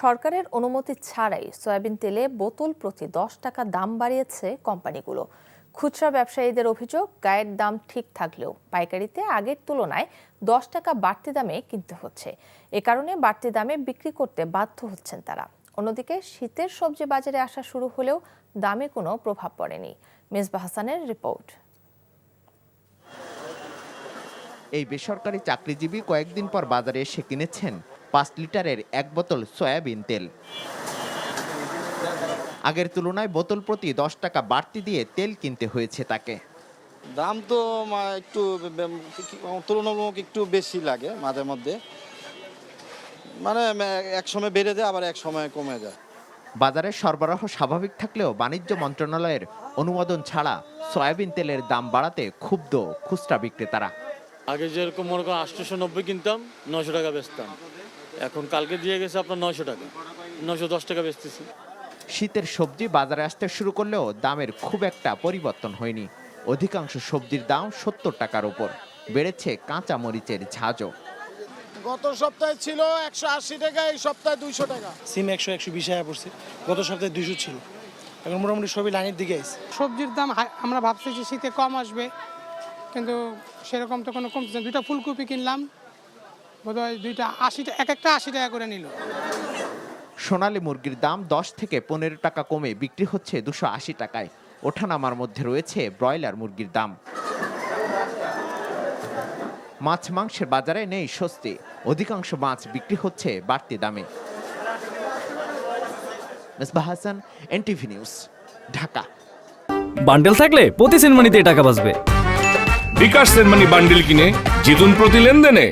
সরকারের অনুমতি ছাড়াই সয়াবিন তেলে বোতল প্রতি দশ টাকা দাম বাড়িয়েছে কোম্পানিগুলো। খুচরা ব্যবসায়ীদের অভিযোগ, গায়ের দাম ঠিক থাকলেও পাইকারিতে আগের তুলনায় দশ টাকা বাড়তি দামে কিনতে হচ্ছে। এ কারণে বাড়তি দামে বিক্রি করতে বাধ্য হচ্ছেন তারা। অন্যদিকে শীতের সবজি বাজারে আসা শুরু হলেও দামে কোনো প্রভাব পড়েনি। মেজবা হাসানের রিপোর্ট। এই বেসরকারি চাকরিজীবী কয়েকদিন পর বাজারে এসে কিনেছেন। পাঁচ লিটারের এক বোতল সয়াবিন তেল। আগের তুলনায় বোতল প্রতি দশ টাকা বাড়তি দিয়ে তেল কিনতে হয়েছে তাকে। দাম তো একটু তুলনামূলক একটু বেশি লাগে মাঝে মধ্যে। মানে এক সময় বেড়ে যায় আবার এক সময় কমে যায়। বাজারে সরবরাহ স্বাভাবিক থাকলেও বাণিজ্য মন্ত্রণালয়ের অনুমোদন ছাড়া সয়াবিন তেলের দাম বাড়াতে ক্ষুব্ধ খুচরা বিক্রেতারা। আগে যেরকম মনে করেন আটশোশো নব্বই কিনতাম নশো টাকা বেচতাম। এখন কালকে দিয়ে গেছে আপনার নয়শো টাকা। নশো দশ টাকা বেচতেছি। শীতের সবজি বাজারে আসতে শুরু করলেও দামের খুব একটা পরিবর্তন হয়নি। অধিকাংশ সবজির দাম সত্তর টাকার উপর। বেড়েছে কাঁচা মরিচের ঝাঁজও। গত সপ্তাহে ছিল একশো আশি টাকা এই সপ্তাহে দুইশো টাকা। সিম একশো একশো বিশ টাকা পড়ছে। গত সপ্তাহে দুশো ছিল। এখন মোটামুটি সবই লাইনের দিকে আছে। সবজির দাম আমরা ভাবছি যে শীতে কম আসবে কিন্তু সেরকম তো কোনো কমছে না। দুইটা ফুলকপি কিনলাম বোধহয় দুইটা আশি এক একটা আশি টাকা করে নিল। সোনালী মুরগির দাম দশ থেকে পনেরো টাকা কমে বিক্রি হচ্ছে দুশো আশি টাকায়। ওঠানামার মধ্যে রয়েছে ব্রয়লার মুরগির দাম। মাছ মাংসের বাজারে নেই স্বস্তি। অধিকাংশ মাছ বিক্রি হচ্ছে বাড়তি দামে। Hasan NTV news Dhaka. Bundle থাকলে প্রতি সিনেমানিতে টাকা বাঁচবে। বিকাশ সেনমানি বান্ডিল কিনে জিতুন প্রতি লেনদেনে।